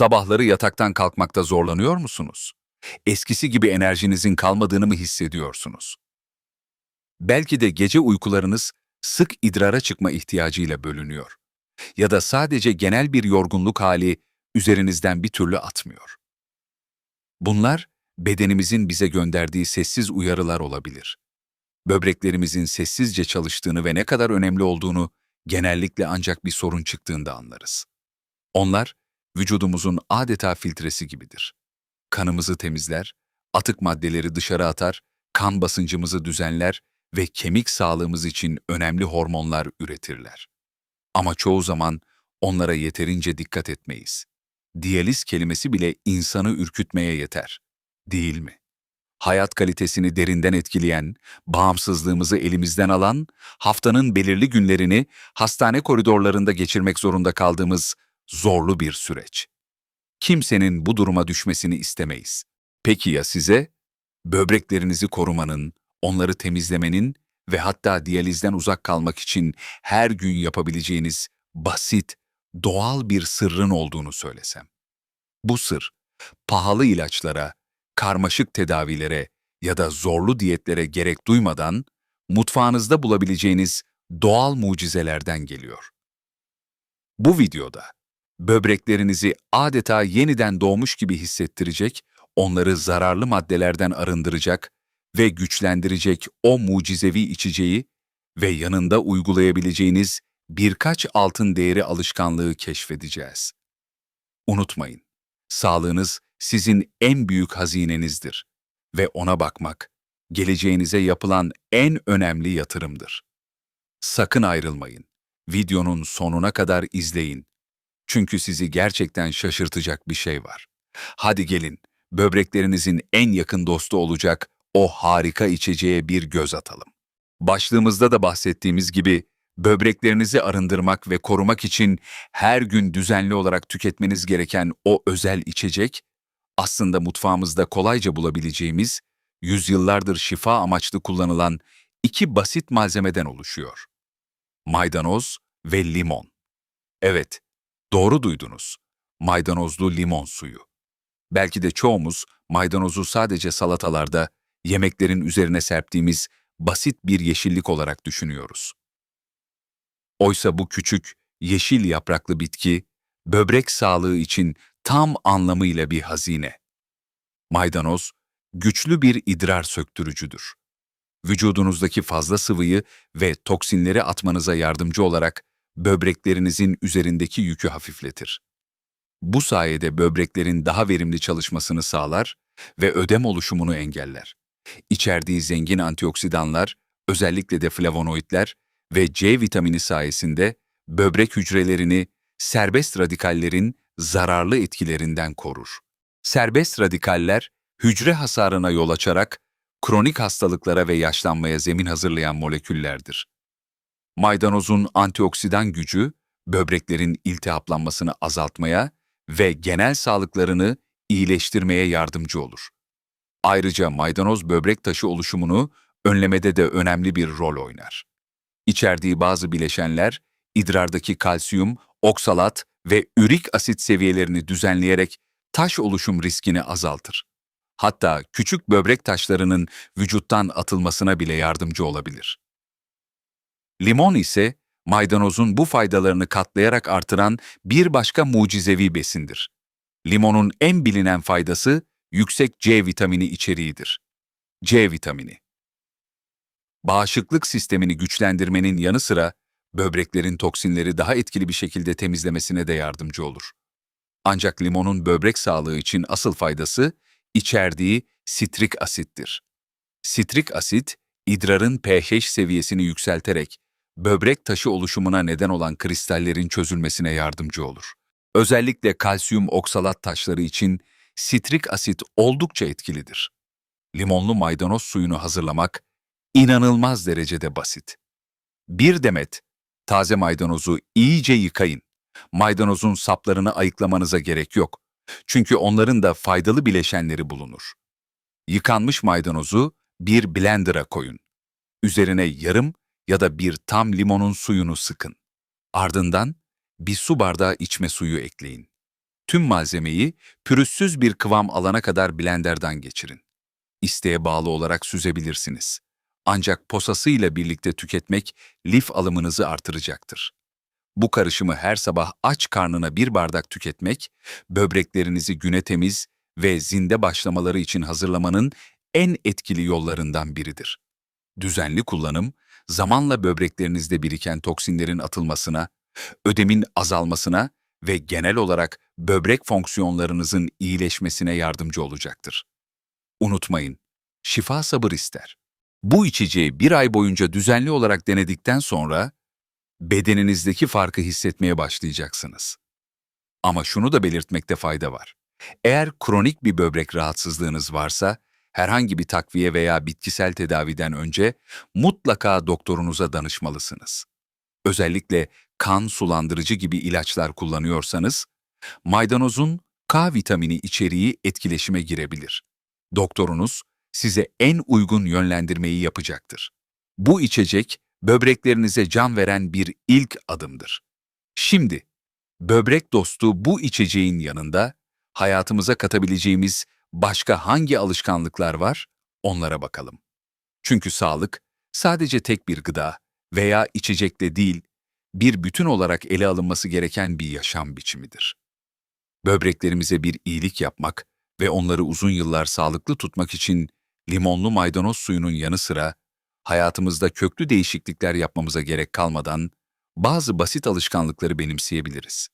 Sabahları yataktan kalkmakta zorlanıyor musunuz? Eskisi gibi enerjinizin kalmadığını mı hissediyorsunuz? Belki de gece uykularınız sık idrara çıkma ihtiyacıyla bölünüyor. Ya da sadece genel bir yorgunluk hali üzerinizden bir türlü atmıyor. Bunlar bedenimizin bize gönderdiği sessiz uyarılar olabilir. Böbreklerimizin sessizce çalıştığını ve ne kadar önemli olduğunu genellikle ancak bir sorun çıktığında anlarız. Onlar, vücudumuzun adeta filtresi gibidir. Kanımızı temizler, atık maddeleri dışarı atar, kan basıncımızı düzenler ve kemik sağlığımız için önemli hormonlar üretirler. Ama çoğu zaman onlara yeterince dikkat etmeyiz. Diyaliz kelimesi bile insanı ürkütmeye yeter. Değil mi? Hayat kalitesini derinden etkileyen, bağımsızlığımızı elimizden alan, haftanın belirli günlerini hastane koridorlarında geçirmek zorunda kaldığımız zorlu bir süreç. Kimsenin bu duruma düşmesini istemeyiz. Peki ya size? Böbreklerinizi korumanın, onları temizlemenin ve hatta diyalizden uzak kalmak için her gün yapabileceğiniz basit, doğal bir sırrın olduğunu söylesem. Bu sır, pahalı ilaçlara, karmaşık tedavilere ya da zorlu diyetlere gerek duymadan mutfağınızda bulabileceğiniz doğal mucizelerden geliyor. Bu videoda böbreklerinizi adeta yeniden doğmuş gibi hissettirecek, onları zararlı maddelerden arındıracak ve güçlendirecek o mucizevi içeceği ve yanında uygulayabileceğiniz birkaç altın değeri alışkanlığı keşfedeceğiz. Unutmayın, sağlığınız sizin en büyük hazinenizdir ve ona bakmak, geleceğinize yapılan en önemli yatırımdır. Sakın ayrılmayın. Videonun sonuna kadar izleyin. Çünkü sizi gerçekten şaşırtacak bir şey var. Hadi gelin, böbreklerinizin en yakın dostu olacak o harika içeceğe bir göz atalım. Başlığımızda da bahsettiğimiz gibi böbreklerinizi arındırmak ve korumak için her gün düzenli olarak tüketmeniz gereken o özel içecek, aslında mutfağımızda kolayca bulabileceğimiz, yüzyıllardır şifa amaçlı kullanılan iki basit malzemeden oluşuyor. Maydanoz ve limon. Evet, doğru duydunuz. Maydanozlu limon suyu. Belki de çoğumuz maydanozu sadece salatalarda, yemeklerin üzerine serptiğimiz basit bir yeşillik olarak düşünüyoruz. Oysa bu küçük, yeşil yapraklı bitki, böbrek sağlığı için tam anlamıyla bir hazine. Maydanoz, güçlü bir idrar söktürücüdür. Vücudunuzdaki fazla sıvıyı ve toksinleri atmanıza yardımcı olarak böbreklerinizin üzerindeki yükü hafifletir. Bu sayede böbreklerin daha verimli çalışmasını sağlar ve ödem oluşumunu engeller. İçerdiği zengin antioksidanlar, özellikle de flavonoidler ve C vitamini sayesinde böbrek hücrelerini serbest radikallerin zararlı etkilerinden korur. Serbest radikaller, hücre hasarına yol açarak kronik hastalıklara ve yaşlanmaya zemin hazırlayan moleküllerdir. Maydanozun antioksidan gücü, böbreklerin iltihaplanmasını azaltmaya ve genel sağlıklarını iyileştirmeye yardımcı olur. Ayrıca maydanoz böbrek taşı oluşumunu önlemede de önemli bir rol oynar. İçerdiği bazı bileşenler, idrardaki kalsiyum, oksalat ve ürik asit seviyelerini düzenleyerek taş oluşum riskini azaltır. Hatta küçük böbrek taşlarının vücuttan atılmasına bile yardımcı olabilir. Limon ise maydanozun bu faydalarını katlayarak artıran bir başka mucizevi besindir. Limonun en bilinen faydası yüksek C vitamini içeriğidir. C vitamini. Bağışıklık sistemini güçlendirmenin yanı sıra böbreklerin toksinleri daha etkili bir şekilde temizlemesine de yardımcı olur. Ancak limonun böbrek sağlığı için asıl faydası içerdiği sitrik asittir. Sitrik asit, idrarın pH seviyesini yükselterek böbrek taşı oluşumuna neden olan kristallerin çözülmesine yardımcı olur. Özellikle kalsiyum oksalat taşları için sitrik asit oldukça etkilidir. Limonlu maydanoz suyunu hazırlamak inanılmaz derecede basit. Bir demet taze maydanozu iyice yıkayın. Maydanozun saplarını ayıklamanıza gerek yok. Çünkü onların da faydalı bileşenleri bulunur. Yıkanmış maydanozu bir blender'a koyun. Üzerine yarım ya da bir tam limonun suyunu sıkın. Ardından bir su bardağı içme suyu ekleyin. Tüm malzemeyi pürüzsüz bir kıvam alana kadar blenderdan geçirin. İsteğe bağlı olarak süzebilirsiniz. Ancak posasıyla birlikte tüketmek lif alımınızı artıracaktır. Bu karışımı her sabah aç karnına bir bardak tüketmek, böbreklerinizi güne temiz ve zinde başlamaları için hazırlamanın en etkili yollarından biridir. Düzenli kullanım, zamanla böbreklerinizde biriken toksinlerin atılmasına, ödemin azalmasına ve genel olarak böbrek fonksiyonlarınızın iyileşmesine yardımcı olacaktır. Unutmayın, şifa sabır ister. Bu içeceği bir ay boyunca düzenli olarak denedikten sonra bedeninizdeki farkı hissetmeye başlayacaksınız. Ama şunu da belirtmekte fayda var. Eğer kronik bir böbrek rahatsızlığınız varsa, herhangi bir takviye veya bitkisel tedaviden önce mutlaka doktorunuza danışmalısınız. Özellikle kan sulandırıcı gibi ilaçlar kullanıyorsanız, maydanozun K vitamini içeriği etkileşime girebilir. Doktorunuz size en uygun yönlendirmeyi yapacaktır. Bu içecek böbreklerinize can veren bir ilk adımdır. Şimdi, böbrek dostu bu içeceğin yanında hayatımıza katabileceğimiz başka hangi alışkanlıklar var? Onlara bakalım. Çünkü sağlık sadece tek bir gıda veya içecekle değil, bir bütün olarak ele alınması gereken bir yaşam biçimidir. Böbreklerimize bir iyilik yapmak ve onları uzun yıllar sağlıklı tutmak için limonlu maydanoz suyunun yanı sıra hayatımızda köklü değişiklikler yapmamıza gerek kalmadan bazı basit alışkanlıkları benimseyebiliriz.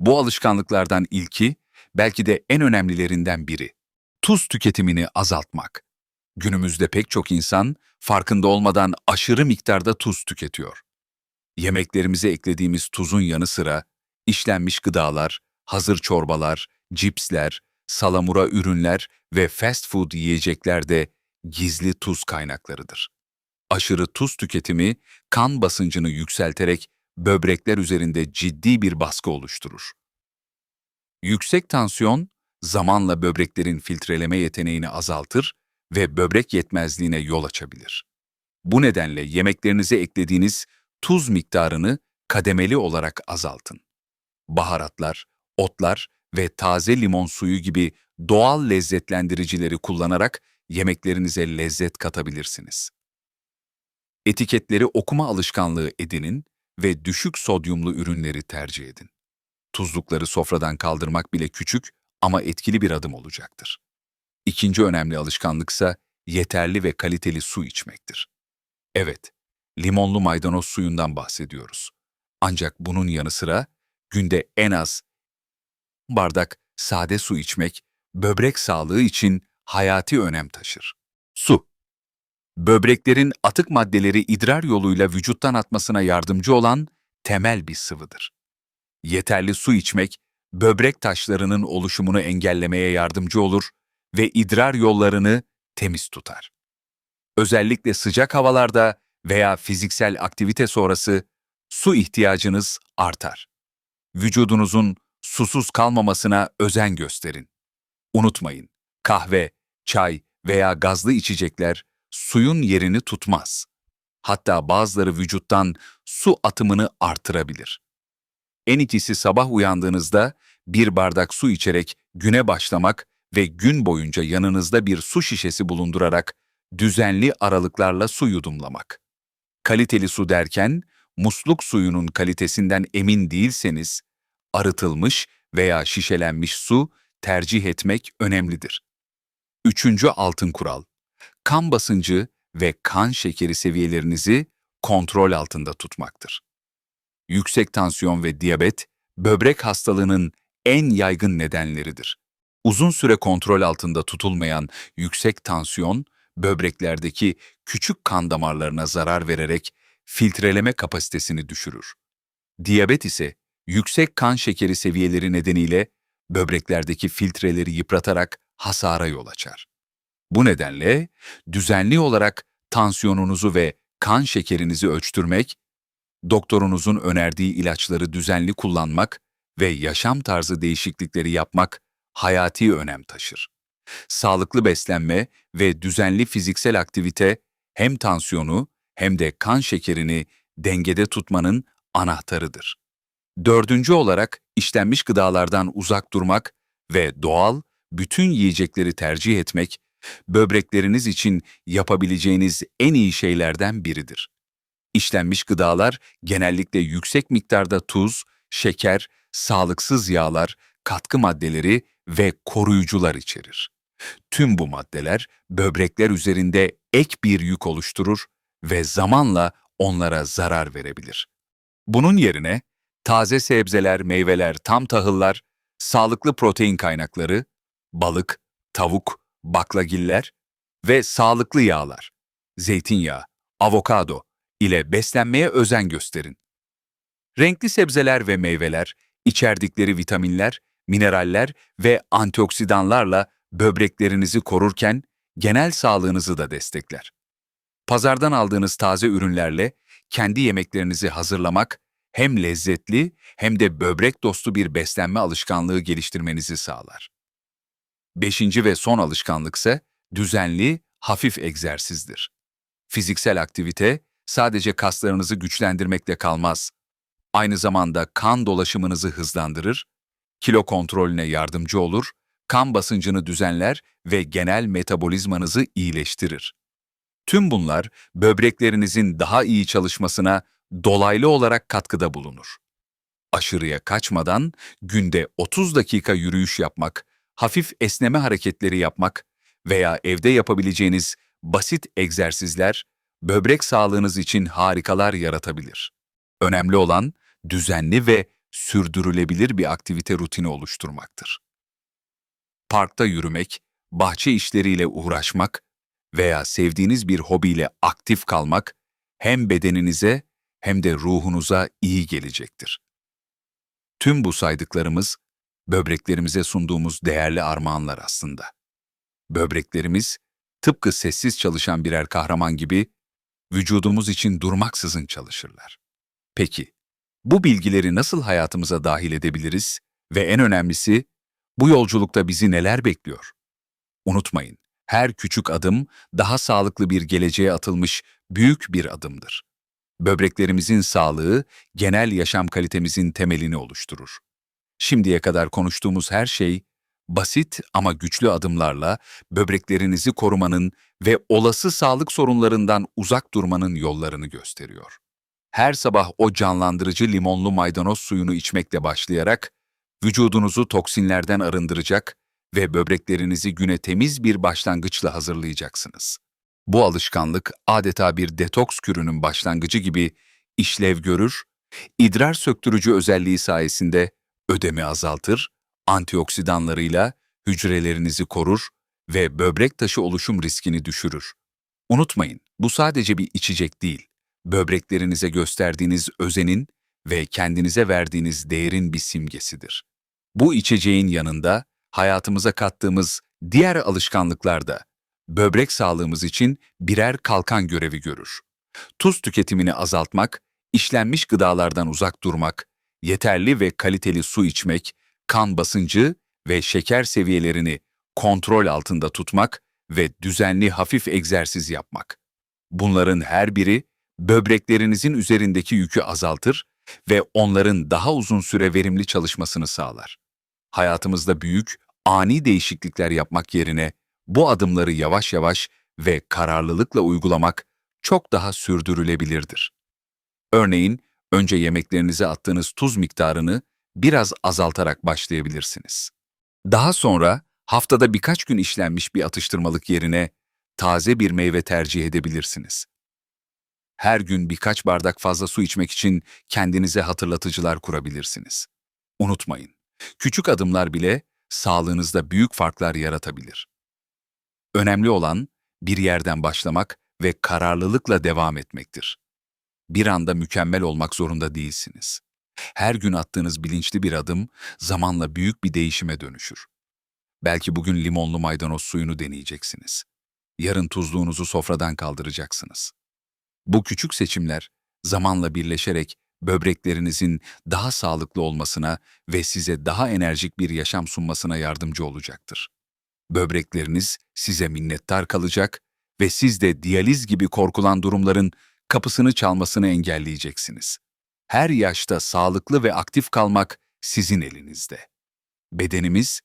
Bu alışkanlıklardan ilki, belki de en önemlilerinden biri, tuz tüketimini azaltmak. Günümüzde pek çok insan farkında olmadan aşırı miktarda tuz tüketiyor. Yemeklerimize eklediğimiz tuzun yanı sıra işlenmiş gıdalar, hazır çorbalar, cipsler, salamura ürünler ve fast food yiyecekler de gizli tuz kaynaklarıdır. Aşırı tuz tüketimi kan basıncını yükselterek böbrekler üzerinde ciddi bir baskı oluşturur. Yüksek tansiyon zamanla böbreklerin filtreleme yeteneğini azaltır ve böbrek yetmezliğine yol açabilir. Bu nedenle yemeklerinize eklediğiniz tuz miktarını kademeli olarak azaltın. Baharatlar, otlar ve taze limon suyu gibi doğal lezzetlendiricileri kullanarak yemeklerinize lezzet katabilirsiniz. Etiketleri okuma alışkanlığı edinin ve düşük sodyumlu ürünleri tercih edin. Tuzlukları sofradan kaldırmak bile küçük ama etkili bir adım olacaktır. İkinci önemli alışkanlıksa yeterli ve kaliteli su içmektir. Evet, limonlu maydanoz suyundan bahsediyoruz. Ancak bunun yanı sıra günde en az bardak sade su içmek böbrek sağlığı için hayati önem taşır. Su Böbreklerin atık maddeleri idrar yoluyla vücuttan atmasına yardımcı olan temel bir sıvıdır. Yeterli su içmek, böbrek taşlarının oluşumunu engellemeye yardımcı olur ve idrar yollarını temiz tutar. Özellikle sıcak havalarda veya fiziksel aktivite sonrası su ihtiyacınız artar. Vücudunuzun susuz kalmamasına özen gösterin. Unutmayın, kahve, çay veya gazlı içecekler suyun yerini tutmaz. Hatta bazıları vücuttan su atımını artırabilir. En iyisi sabah uyandığınızda bir bardak su içerek güne başlamak ve gün boyunca yanınızda bir su şişesi bulundurarak düzenli aralıklarla su yudumlamak. Kaliteli su derken, musluk suyunun kalitesinden emin değilseniz, arıtılmış veya şişelenmiş su tercih etmek önemlidir. Üçüncü altın kural, kan basıncı ve kan şekeri seviyelerinizi kontrol altında tutmaktır. Yüksek tansiyon ve diyabet, böbrek hastalığının en yaygın nedenleridir. Uzun süre kontrol altında tutulmayan yüksek tansiyon, böbreklerdeki küçük kan damarlarına zarar vererek filtreleme kapasitesini düşürür. Diyabet ise yüksek kan şekeri seviyeleri nedeniyle böbreklerdeki filtreleri yıpratarak hasara yol açar. Bu nedenle düzenli olarak tansiyonunuzu ve kan şekerinizi ölçtürmek, doktorunuzun önerdiği ilaçları düzenli kullanmak ve yaşam tarzı değişiklikleri yapmak hayati önem taşır. Sağlıklı beslenme ve düzenli fiziksel aktivite hem tansiyonu hem de kan şekerini dengede tutmanın anahtarıdır. Dördüncü olarak işlenmiş gıdalardan uzak durmak ve doğal, bütün yiyecekleri tercih etmek, böbrekleriniz için yapabileceğiniz en iyi şeylerden biridir. İşlenmiş gıdalar genellikle yüksek miktarda tuz, şeker, sağlıksız yağlar, katkı maddeleri ve koruyucular içerir. Tüm bu maddeler böbrekler üzerinde ek bir yük oluşturur ve zamanla onlara zarar verebilir. Bunun yerine taze sebzeler, meyveler, tam tahıllar, sağlıklı protein kaynakları, balık, tavuk, baklagiller ve sağlıklı yağlar, zeytinyağı, avokado ile beslenmeye özen gösterin. Renkli sebzeler ve meyveler, içerdikleri vitaminler, mineraller ve antioksidanlarla böbreklerinizi korurken genel sağlığınızı da destekler. Pazardan aldığınız taze ürünlerle kendi yemeklerinizi hazırlamak hem lezzetli hem de böbrek dostu bir beslenme alışkanlığı geliştirmenizi sağlar. Beşinci ve son alışkanlık ise düzenli, hafif egzersizdir. Fiziksel aktivite sadece kaslarınızı güçlendirmekle kalmaz. Aynı zamanda kan dolaşımınızı hızlandırır, kilo kontrolüne yardımcı olur, kan basıncını düzenler ve genel metabolizmanızı iyileştirir. Tüm bunlar böbreklerinizin daha iyi çalışmasına dolaylı olarak katkıda bulunur. Aşırıya kaçmadan günde 30 dakika yürüyüş yapmak, hafif esneme hareketleri yapmak veya evde yapabileceğiniz basit egzersizler böbrek sağlığınız için harikalar yaratabilir. Önemli olan düzenli ve sürdürülebilir bir aktivite rutini oluşturmaktır. Parkta yürümek, bahçe işleriyle uğraşmak veya sevdiğiniz bir hobiyle aktif kalmak hem bedeninize hem de ruhunuza iyi gelecektir. Tüm bu saydıklarımız böbreklerimize sunduğumuz değerli armağanlar aslında. Böbreklerimiz tıpkı sessiz çalışan birer kahraman gibi vücudumuz için durmaksızın çalışırlar. Peki, bu bilgileri nasıl hayatımıza dahil edebiliriz ve en önemlisi bu yolculukta bizi neler bekliyor? Unutmayın, her küçük adım daha sağlıklı bir geleceğe atılmış büyük bir adımdır. Böbreklerimizin sağlığı genel yaşam kalitemizin temelini oluşturur. Şimdiye kadar konuştuğumuz her şey basit ama güçlü adımlarla böbreklerinizi korumanın ve olası sağlık sorunlarından uzak durmanın yollarını gösteriyor. Her sabah o canlandırıcı limonlu maydanoz suyunu içmekle başlayarak vücudunuzu toksinlerden arındıracak ve böbreklerinizi güne temiz bir başlangıçla hazırlayacaksınız. Bu alışkanlık adeta bir detoks kürünün başlangıcı gibi işlev görür, idrar söktürücü özelliği sayesinde ödemi azaltır, antioksidanlarıyla hücrelerinizi korur ve böbrek taşı oluşum riskini düşürür. Unutmayın, bu sadece bir içecek değil, böbreklerinize gösterdiğiniz özenin ve kendinize verdiğiniz değerin bir simgesidir. Bu içeceğin yanında hayatımıza kattığımız diğer alışkanlıklar da böbrek sağlığımız için birer kalkan görevi görür. Tuz tüketimini azaltmak, işlenmiş gıdalardan uzak durmak, yeterli ve kaliteli su içmek, kan basıncı ve şeker seviyelerini kontrol altında tutmak ve düzenli hafif egzersiz yapmak. Bunların her biri böbreklerinizin üzerindeki yükü azaltır ve onların daha uzun süre verimli çalışmasını sağlar. Hayatımızda büyük, ani değişiklikler yapmak yerine bu adımları yavaş yavaş ve kararlılıkla uygulamak çok daha sürdürülebilirdir. Örneğin, önce yemeklerinize attığınız tuz miktarını biraz azaltarak başlayabilirsiniz. Daha sonra haftada birkaç gün işlenmiş bir atıştırmalık yerine taze bir meyve tercih edebilirsiniz. Her gün birkaç bardak fazla su içmek için kendinize hatırlatıcılar kurabilirsiniz. Unutmayın, küçük adımlar bile sağlığınızda büyük farklar yaratabilir. Önemli olan bir yerden başlamak ve kararlılıkla devam etmektir. Bir anda mükemmel olmak zorunda değilsiniz. Her gün attığınız bilinçli bir adım zamanla büyük bir değişime dönüşür. Belki bugün limonlu maydanoz suyunu deneyeceksiniz. Yarın tuzluğunuzu sofradan kaldıracaksınız. Bu küçük seçimler zamanla birleşerek böbreklerinizin daha sağlıklı olmasına ve size daha enerjik bir yaşam sunmasına yardımcı olacaktır. Böbrekleriniz size minnettar kalacak ve siz de diyaliz gibi korkulan durumların kapısını çalmasını engelleyeceksiniz. Her yaşta sağlıklı ve aktif kalmak sizin elinizde. Bedenimiz,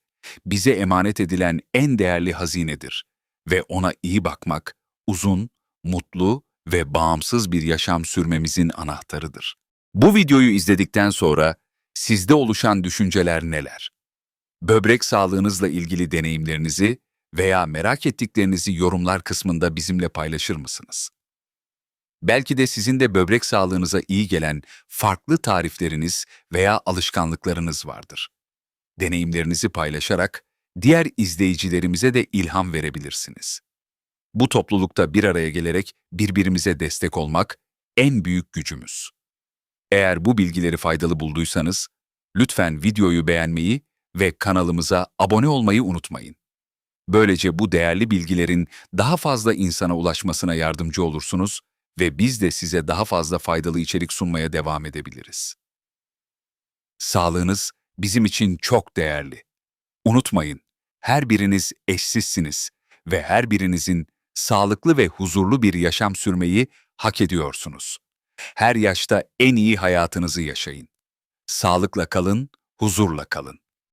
bize emanet edilen en değerli hazinedir ve ona iyi bakmak, uzun, mutlu ve bağımsız bir yaşam sürmemizin anahtarıdır. Bu videoyu izledikten sonra sizde oluşan düşünceler neler? Böbrek sağlığınızla ilgili deneyimlerinizi veya merak ettiklerinizi yorumlar kısmında bizimle paylaşır mısınız? Belki de sizin de böbrek sağlığınıza iyi gelen farklı tarifleriniz veya alışkanlıklarınız vardır. Deneyimlerinizi paylaşarak diğer izleyicilerimize de ilham verebilirsiniz. Bu toplulukta bir araya gelerek birbirimize destek olmak en büyük gücümüz. Eğer bu bilgileri faydalı bulduysanız, lütfen videoyu beğenmeyi ve kanalımıza abone olmayı unutmayın. Böylece bu değerli bilgilerin daha fazla insana ulaşmasına yardımcı olursunuz ve biz de size daha fazla faydalı içerik sunmaya devam edebiliriz. Sağlığınız bizim için çok değerli. Unutmayın, her biriniz eşsizsiniz ve her birinizin sağlıklı ve huzurlu bir yaşam sürmeyi hak ediyorsunuz. Her yaşta en iyi hayatınızı yaşayın. Sağlıkla kalın, huzurla kalın.